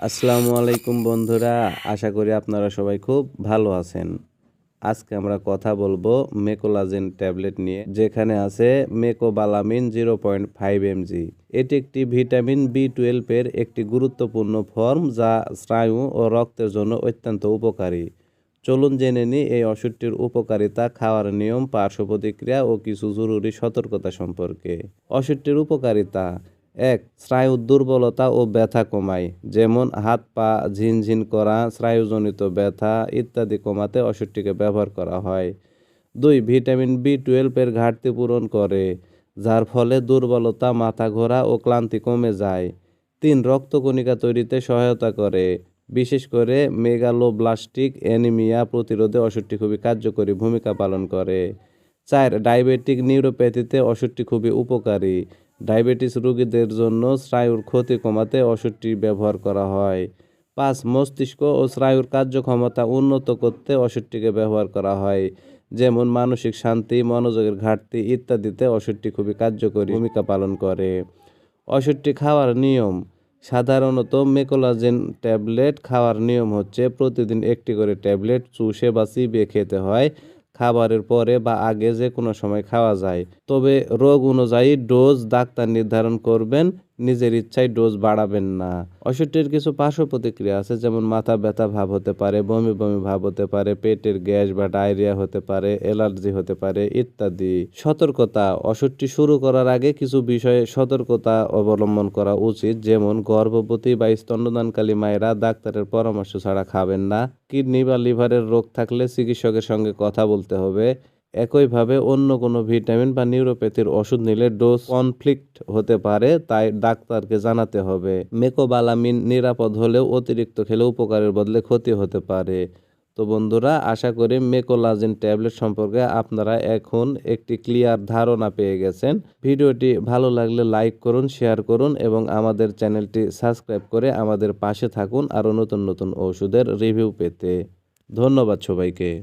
আসসালামু আলাইকুম বন্ধুরা, আশা করি আপনারা সবাই খুব ভালো আছেন। আজকে আমরা কথা বলব মেকোলাজেন ট্যাবলেট নিয়ে, যেখানে আছে mecobalamin zero point five mg. এটি একটি ভিটামিন বি টুয়েলভের একটি গুরুত্বপূর্ণ ফর্ম যা স্নায়ু ও রক্তের জন্য অত্যন্ত উপকারী। চলুন জেনে নিই এই ওষুধটির উপকারিতা, খাওয়ার নিয়ম, পার্শ্ব প্রতিক্রিয়া ও কিছু জরুরি সতর্কতা সম্পর্কে। ওষুধটির উপকারিতা এক, স্নায়ু দুর্বলতা ও ব্যথা কমায়। যেমন হাত, পা, ঝিনঝিন করা, স্নায়ুজনিত ব্যথা ইত্যাদি কমাতে ওষুধটিকে ব্যবহার করা হয়। দুই, ভিটামিন বি টুয়েলভের ঘাটতি পূরণ করে, যার ফলে দুর্বলতা মাথা ঘোরা ও ক্লান্তি কমে যায়। তিন, রক্তকণিকা তৈরিতে সহায়তা করে, বিশেষ করে মেগালোব্লাস্টিক অ্যানিমিয়া প্রতিরোধে ওষুধটি খুবই কার্যকরী ভূমিকা পালন করে। চার, ডায়াবেটিক নিউরোপ্যাথিতে ওষুধটি খুবই উপকারী ডায়াবেটিস রোগীদের জন্য স্নায়ুর ক্ষতি কমাতে ওষুধটি ব্যবহার করা হয়। পাঁচ, মস্তিষ্ক ও স্নায়ুর কার্যক্ষমতা উন্নত করতে ওষুধটিকে ব্যবহার করা হয়। যেমন মানসিক শান্তি, মনোযোগের ঘাটতি ইত্যাদিতে ওষুধটি খুবই কার্যকরী ভূমিকা পালন করে। ওষুধটি খাওয়ার নিয়ম, সাধারণত মেকোলাজেন ট্যাবলেট খাওয়ার নিয়ম হচ্ছে প্রতিদিন একটি করে ট্যাবলেট, চুষে বা চিবিয়ে খেতে হয়। খাবারের পরে বা আগে যে কোনো সময় খাওয়া যায়। তবে রোগ অনুযায়ী ডোজ ডাক্তার নির্ধারণ করবেন নিজের ইচ্ছায় ডোজ বাড়াবেন না। ওষুধটির কিছু পার্শ্ব প্রতিক্রিয়া আছে, যেমন মাথা ব্যথা ভাব হতে পারে, বমি বমি ভাব হতে পারে, পেটের গ্যাস বা ডায়রিয়া হতে পারে, অ্যালার্জি হতে পারে, ইত্যাদি। সতর্কতা ওষুধটি শুরু করার আগে কিছু বিষয়ে সতর্কতা অবলম্বন করা উচিত, যেমন গর্ভবতী বা স্তন্যদানকালী মায়েরা ডাক্তারের পরামর্শ ছাড়া খাবেন না। কিডনি বা লিভারের রোগ থাকলে চিকিৎসকের সঙ্গে কথা বলতে হবে। একইভাবে অন্য কোনো ভিটামিন বা নিউরোপ্যাথির ওষুধ নিলে ডোজ কনফ্লিক্ট হতে পারে, তাই ডাক্তারকে জানাতে হবে। মেকোবালামিন নিরাপদ হলেও অতিরিক্ত খেলে উপকারের বদলে ক্ষতি হতে পারে। তো বন্ধুরা, আশা করি মেকোলাজেন ট্যাবলেট সম্পর্কে আপনারা এখন একটি ক্লিয়ার ধারণা পেয়ে গেছেন। ভিডিওটি ভালো লাগলে লাইক করুন, শেয়ার করুন এবং আমাদের চ্যানেলটি সাবস্ক্রাইব করে আমাদের পাশে থাকুন আরও নতুন নতুন ওষুধের রিভিউ পেতে। ধন্যবাদ সবাইকে।